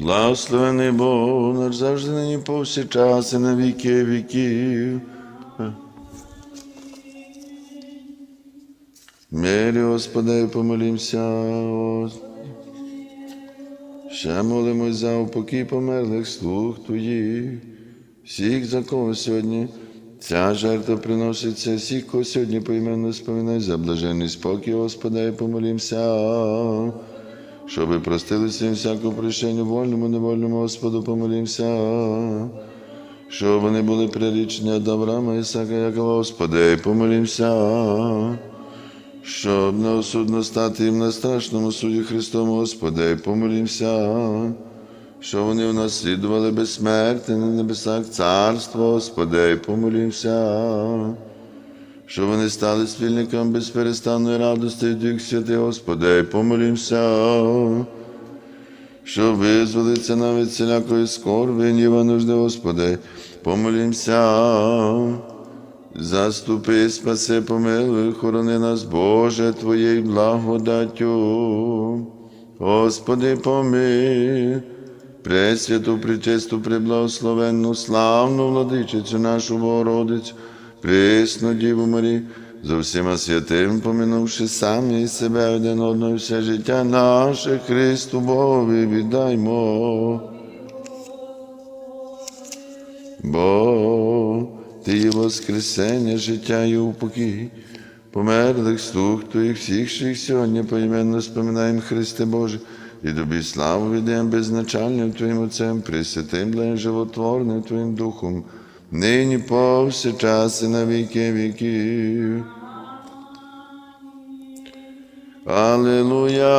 Благословений Бог наш завжди нині повсякчас і на віки віків. Мирі, Господи, помолімся. Ще молимось за упокій померлих слуг Твоїх, всіх, за кого сьогодні ця жертва приноситься, всіх, кого сьогодні поіменно споминай за блаженний спокій, Господи, помолімся, щоби простилися їм всяку прощенню вольному, невольному, Господу, помолімся, щоб вони були прирічення добрами, Ісака, Якова, Господи, помолімся. Щоб неосудно стати їм на страшному суді Христом, Господи, помолімся, що вони унаслідували безсмертне на небесах царство, Господи, помолімся, що вони стали спільниками безперестанної радості і Дух Святий, Господи, помолімся, що визволиться навіть всілякої скорби, ніва нужди, Господи, помолімся. Заступи, спаси, помилуй, хорони нас, Боже, Твоєю благодаттю. Господи, помилуй, Пресвяту, пречисту, преблагословенну, славну владичицю нашу Богородицю, пресну Діву Марі, за всіма святим, поминувши самі себе один одного, все життя наше Христу Богові віддаймо. Бо Ти є Воскресення, життя і упокій, померлих слуг Твоїх всіх, що їх сьогодні поіменно споминаємо, Христе Боже, і тобі славу віддаємо безначальним Твоїм Отцем, Пресвятим, благим животворним Твоїм Духом, нині повсякчас і на віки віків. Аллилуйя,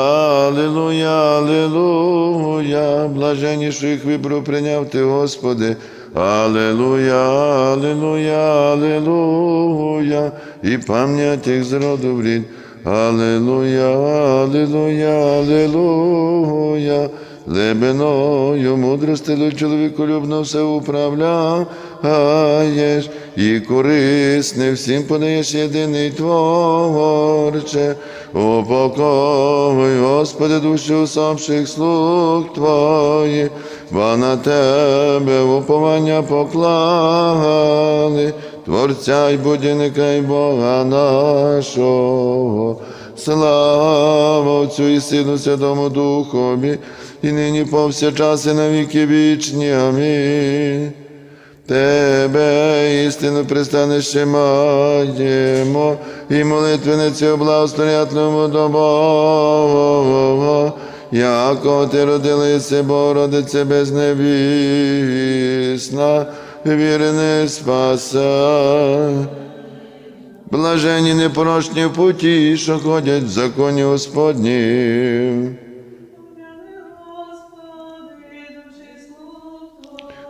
аллилуйя, аллилуйя, блаженніших вибру прийняв ти, Господи. Аллилуйя, аллилуйя, аллилуйя, і пам'ять їх з рід. Аллилуйя, аллилуйя, аллилуйя, Лебеною мудростилу чоловіколюбно все управляєш, і корисне всім подаєш єдиний творче. Упокой, Господи, душі усопших слуг Твоїх, бо на Тебе уповання поклали, Творця й будівника й Бога нашого. Слава Отцю і Сину Святому Духові, і нині повсякчас і на віки вічні. Амінь. Тебе істину пристанище маємо, і молитвеницю благостоятельному до Бога, яко ти родилися, Богородице безневісна, віри не спаса. Блажені непорочні в путі, що ходять в законі Господнім.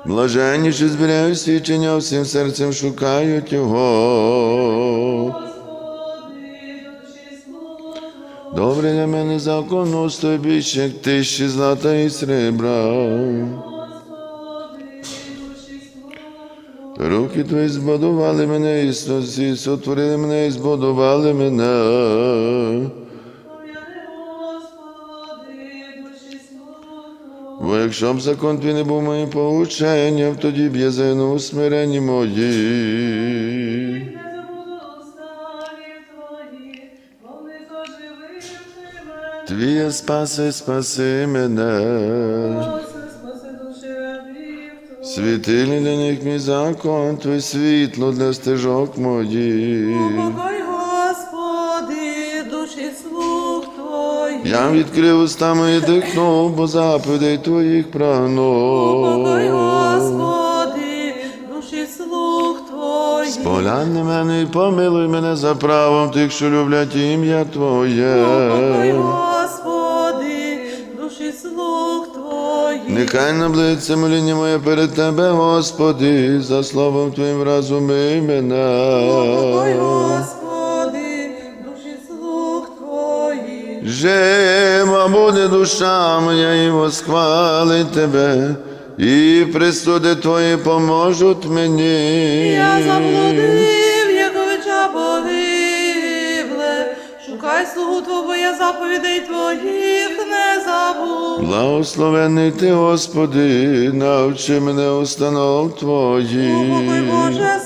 Блаженні, що зберігають свідчення, всім серцем шукають Його. Добре для мене закону стой більше, як тисячі злата і сребра. Руки твої збудували мене, Ісусі, сотворили мене і збудували мене. Бо якщо б закон твій не був моїм поученням, тоді б я загинув у смиренні мої. Твій спаси, спаси мене. Світильний для них мій закон, твій світло для стежок моїх. Я відкрив уста мої дихнув, бо заповідей твоїх прагнув. Господи, душі слуг Твоїх. Поглянь мене і помилуй мене за правом тих, що люблять ім'я Твоє. Помагай, Господи, душі слуг Твоїх. Нехай наблиться моління моє перед Тебе, Господи, за словом Твоїм Помагай, мене. Господи, Жива буде душа моя і восхвалить Тебе, і присуди Твої поможуть мені. Я заблудив, як овеча погибле. Шукай слугу Твого, я заповідей твоїх не забув. Благословений ти, Господи, навчи мене установ Твоїх. Боже,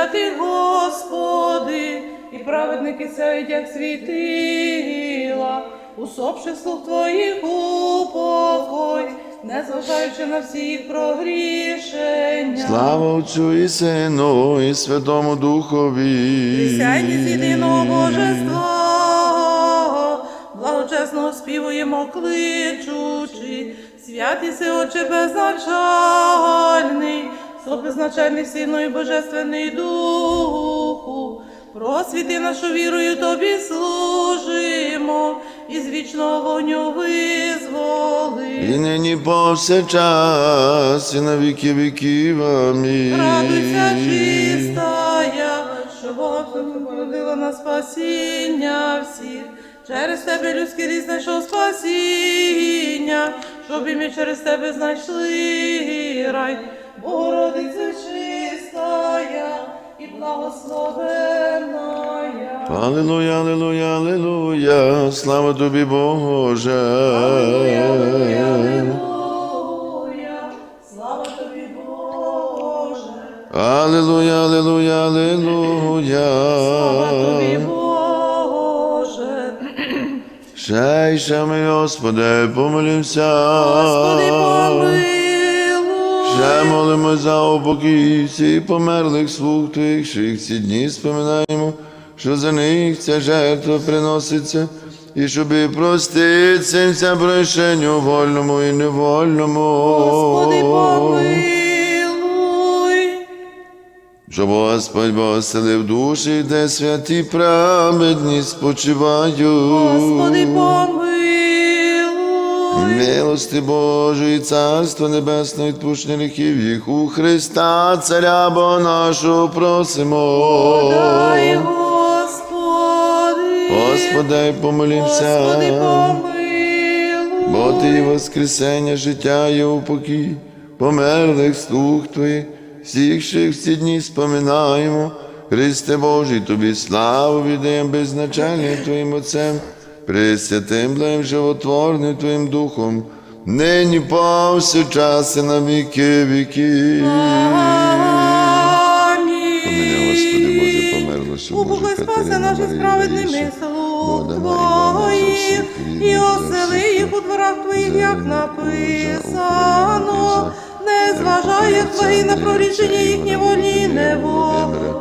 святий Господи, і праведники сяють, як світила, усопши слуг твоїх упокой, не зважаючи на всі їх прогрішення. Слава Отцю і Сину, і Святому Духові. Присядьте з єдиного божества, благочесно співуємо кличучи, святий си, Отче безначальний, безначальний сильний божественний духу, просвіти нашу вірою тобі служимо, і з вічного вогню визволи. І нині повсякчас, і на віки віків. Амінь. Радуйся, чистая, що Бога породила на спасіння всіх. Через тебе людський рід знайшов спасіння, щоб і ми через тебе знайшли рай. Богородиця чистая і благословенная. Аллилуйя, аллилуйя, аллилуйя, слава тобі, Боже. Аллилуйя, аллилуйя, слава тобі, Боже. Аллилуйя, аллилуйя, аллилуйя. Слава тобі, Боже. Шейшами, Господи, помолімся. Господи, помилуй. Ще молимо за упокій всіх померлих слуг Твоїх, що їх ці дні споминаємо, що за них ця жертва приноситься, і щоб і проститься вся прощенню вольному і невольному. Господи, помилуй. Щоб Господь поселив душі, де святі праведні спочивають. Господи, помилуй. Милости Божої, Царство Небесне, відпущення гріхів їх у Христа, Царя Бо нашого просимо. Дай, Господи. Господи, помолімся. Господи, помилуй. Бо Ти і Воскресення, життя і упокій, померлих слуг Твоїх, всіх, що їх в ці дні споминаємо. Христе Божий, Тобі славу віддаємо беззначальним Твоїм Отцем, Пресвятим, благим животворним Твоїм Духом, нині повсякчас і на віки віки. Поміни, Господи Боже, померлося, Боже, Катерина, наші Івана, Твоїх, і осели їх у дворах Твоїх, як написано, не зважає благі на прорішення їхні волі невольні,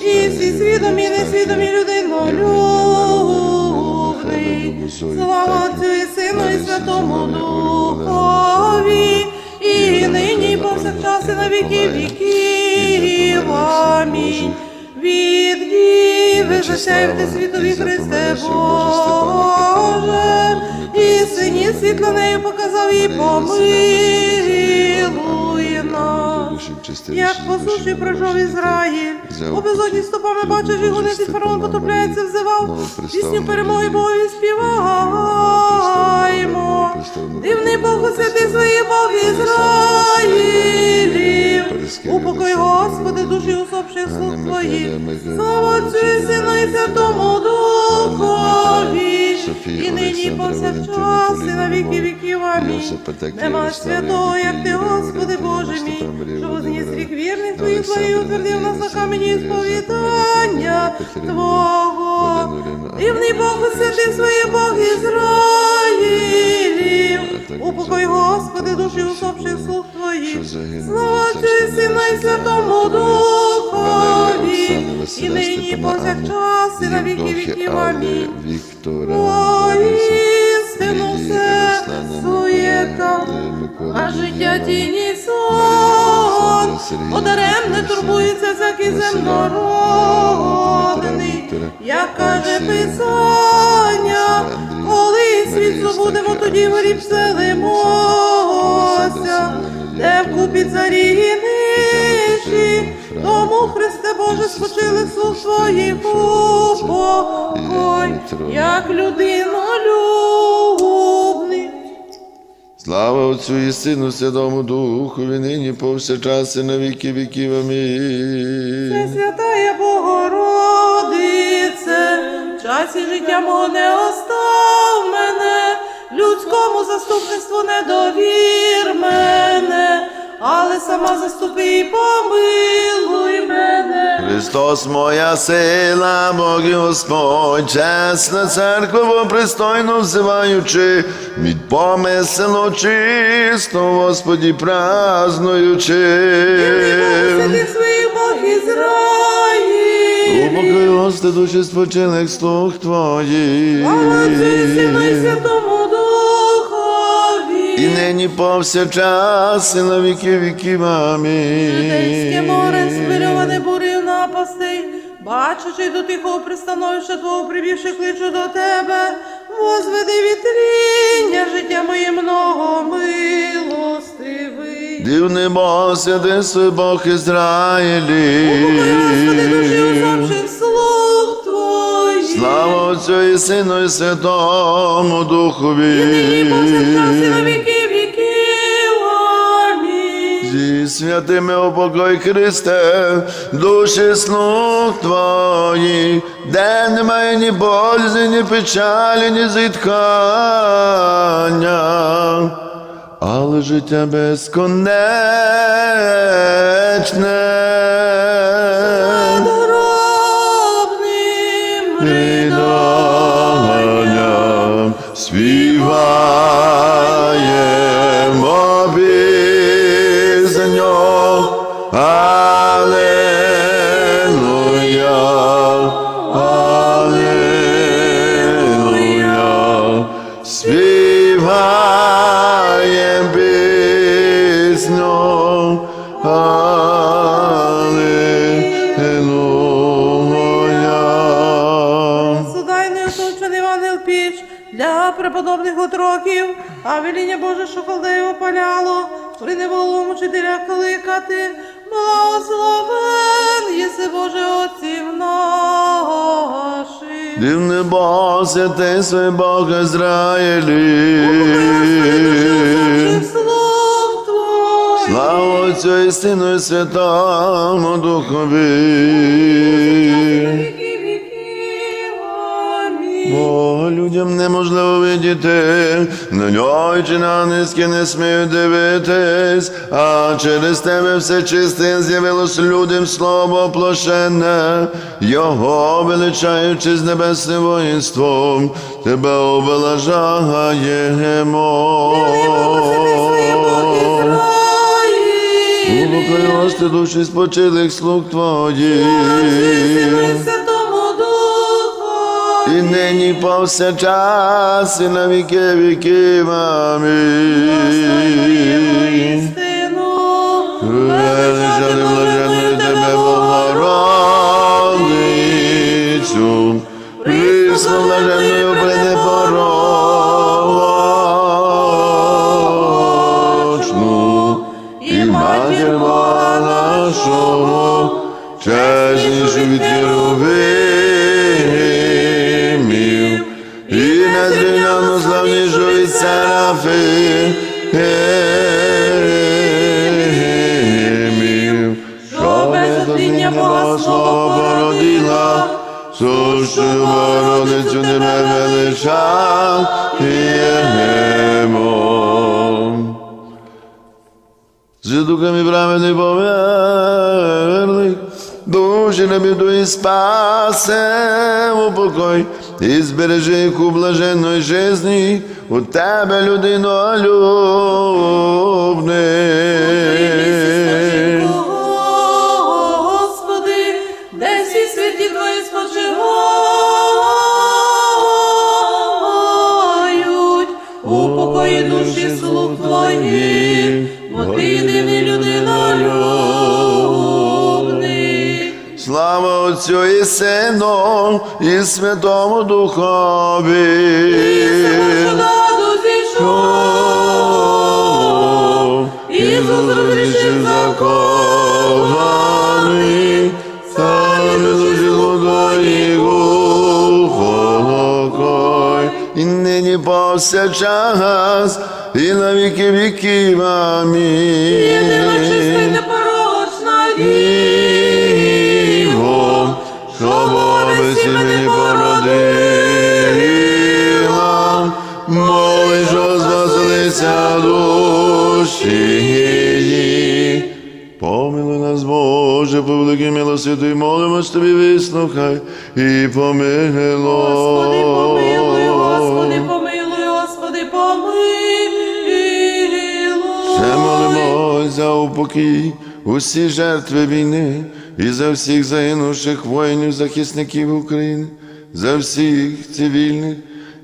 і всі свідомі, несвідомі людинолюбний. Слава Отцю і Сину і Святому Духові, і нині і повсякчас і на віки віків. Амінь. Від діви засяйте світові Христе Боже, сині світло нею показав і помилуй нас. Як по суші пройшов Ізраїль, у безодні стопами бачиш, і гонитий фараон потопляється, взивав, пісню перемоги Богові співаємо. Дивний Бог усе ти свої Бог Ізраїлів. Упокой, Господи, душі усопших слуг твоїх. Слава Отцю і Сину і Святому. І нині повсякчас, і на віки віків. Амінь. Нема святого, як ти, Господи Боже мій, що возніс рік вірних твоїх твоїх утвердив нас на камені сповідання Твого. Дивний Бог усвятив своє Бог Ізраїлів. Упокой, Господи, душі усопших слуг твоїх. Слава і Сину і Святому Духові. І нині повсякчас, і на віки віків. Амінь. Воістину все суєта, а життя тіні сон, Одарем не турбується всякий земнородний, як каже Писання, коли світ забудемо, тоді горі вселимося, де вкупі царі і нижі, тому Христе Боже спочили слуг своїх упокой, як людинолюбний. Слава Отцю і Сину, Святому Духові, нині повсякчас і на віки віків. Амінь. Пресвятая Богородице, в часі життя мого не остав людському заступництву не довір мене, але сама заступи і помилуй мене. Христос моя сила, Бог і Господь, чесна церква, пристойно взиваючи, від помислу чисто, Господі празнуючи. Святих своїх Бог Ізраїль. Упокой, Господи, душі спочилих слух Твоїх. Слава Отцю і Сину і Святому. І нині повсякчас, і на віки віків. Житейське море Амінь. схвильоване бурів напастей, бачачи до тихого пристановища Твого прибівши кличу до Тебе, возведи вітріння, життя моє много милостивий. Дивний Бог, святий свій Бог Ізраїлі. Господи, душі усопших слуг Твоїх. Слава Отцю і Сину і Святому Духові. повсякчас і на віки Зі святими упокой Христе, душі слуг Твої, де немає ні болі, ні печалі, ні зітхання, але життя безконечне. Дорогним Алелуя. Судайний оточений ангел піч для преподобних отроків, а веління Боже, що халдею опаляло, при неволому учителя кликати, благословен єси Боже отців наших. Дивний Бог, святий свій Бог Ізраїлі. Твоїх. Слава Отцю і Сину і Святому Духові. Бо людям неможливо видіти, на нього чи на низькі не сміють дивитись, а через тебе все чисте з'явилось людям слово оплошене, його величаючи з небесним воїнством, тебе обелажаємо. Упокой, душі спочилих слуг Твоїх. І нині повсякчас, і на віки віків. Амінь. Істину. Величати блаженною тебе, Богородицю, присну блаженною З духами праведний померлих, душі не біду і спасе у покой, і збережи їх у блаженної жизни, у тебе людино Слава Отцю і Сину, і Святому Духові. Ісус розрішив закований, сам душі водої упокой, і нині повсякчас, і на віки віків. Амінь. Тобі, вислухай і помилуй. Господи, помилуй, Господи, помилуй, Господи, помилуй. Ще молимось за упокій усі жертви війни і за всіх загинувших воїнів, захисників України, за всіх цивільних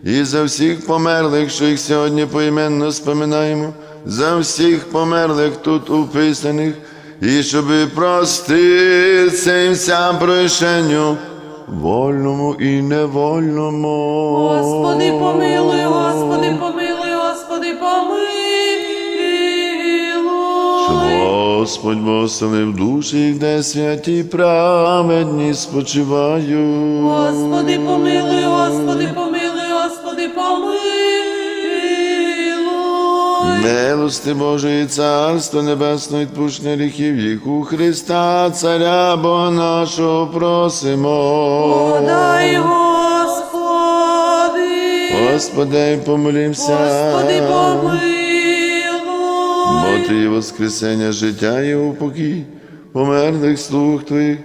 і за всіх померлих, що їх сьогодні поіменно споминаємо, за всіх померлих тут уписаних, і щоби проститися їм вся прощенню, вольному і невольному. Господи, помилуй, Господи, помилуй, Господи, Щоб помилуй. Господь благословив душі, їх, де святі праведні спочивають. Господи, помилуй, Господи, помилуй, Милости Божої Царство Небесного відпущення гріхів їх у Христа, Царя Бога нашого просимо. Подай, Господи, Господи, помолімся. Господи, помилуй. Бо Ти воскресення життя і упокій, померлих слуг Твоїх,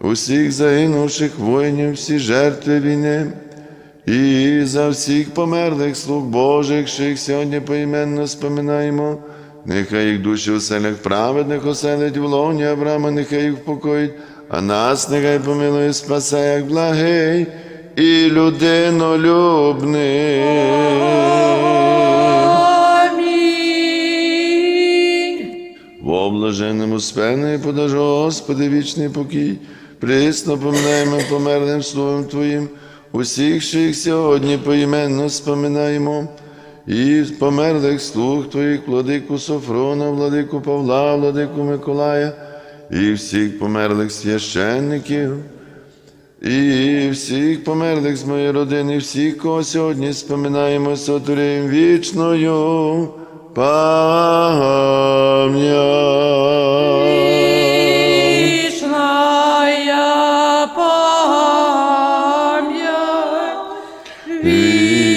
усіх загинувших воїнів, всі жертви війни, і за всіх померлих слуг Божих, що їх сьогодні поіменно споминаємо, нехай їх душі у селях праведних оселить в лоні Авраама, нехай їх впокоїть, а нас нехай помилує, спасе, як благий і людинолюбний. Во блаженному спене подажу, Господи, вічний покій, присно поминаємо померлим словом Твоїм, усіх, що їх сьогодні поіменно споминаємо, і померлих слуг Твоїх, владику Софрона, владику Павла, владику Миколая, і всіх померлих священників. І всіх померлих з моєї родини, всіх, кого сьогодні споминаємо, сотворим вічною пам'ять. be.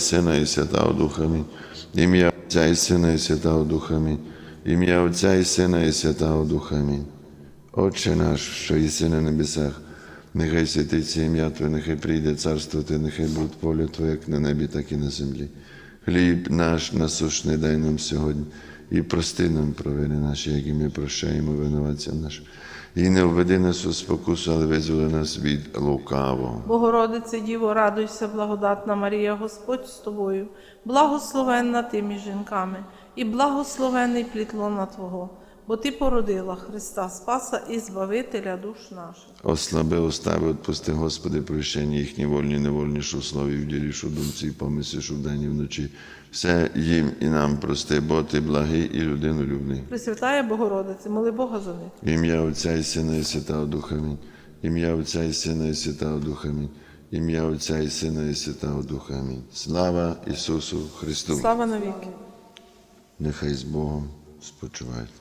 Сина і Святого Духа Амінь. Ім'я Отця і Сина і Святого Духа Амінь. Ім'я Отця і Сина і Святого Духа Амінь. Отче наш, що єси на небесах, нехай святиться ім'я Твоє, нехай прийде царство Твоє, нехай буде воля Твоя, як на небі, так і на землі. Хліб наш насущний дай нам сьогодні, і прости нам провини наші, які ми прощаємо винуватцям нашим. І не введи нас у спокусу, але визволи нас від лукавого. Богородице Діво, радуйся, благодатна Марія, Господь з тобою, благословенна ти між жінками, і благословений плід лона Твого, бо Ти породила Христа Спаса і Збавителя душ наших. Ослаби устави, отпусти, Господи, прощення їхні вольні, невольні, що в слові, в ділі, що в думці, і помислі, що вдень і вночі. Все їм і нам прости, бо ти благий і людинолюбний. Пресвятая Богородице, моли Бога за них. Ім'я Отця і Сина і Святого Духа Амінь. Ім'я Отця і Сина і Святого Духа Амінь. Ім'я Отця і Сина і Святого Духа Амінь. Слава Ісусу Христу! Слава навіки! Нехай з Богом спочивають.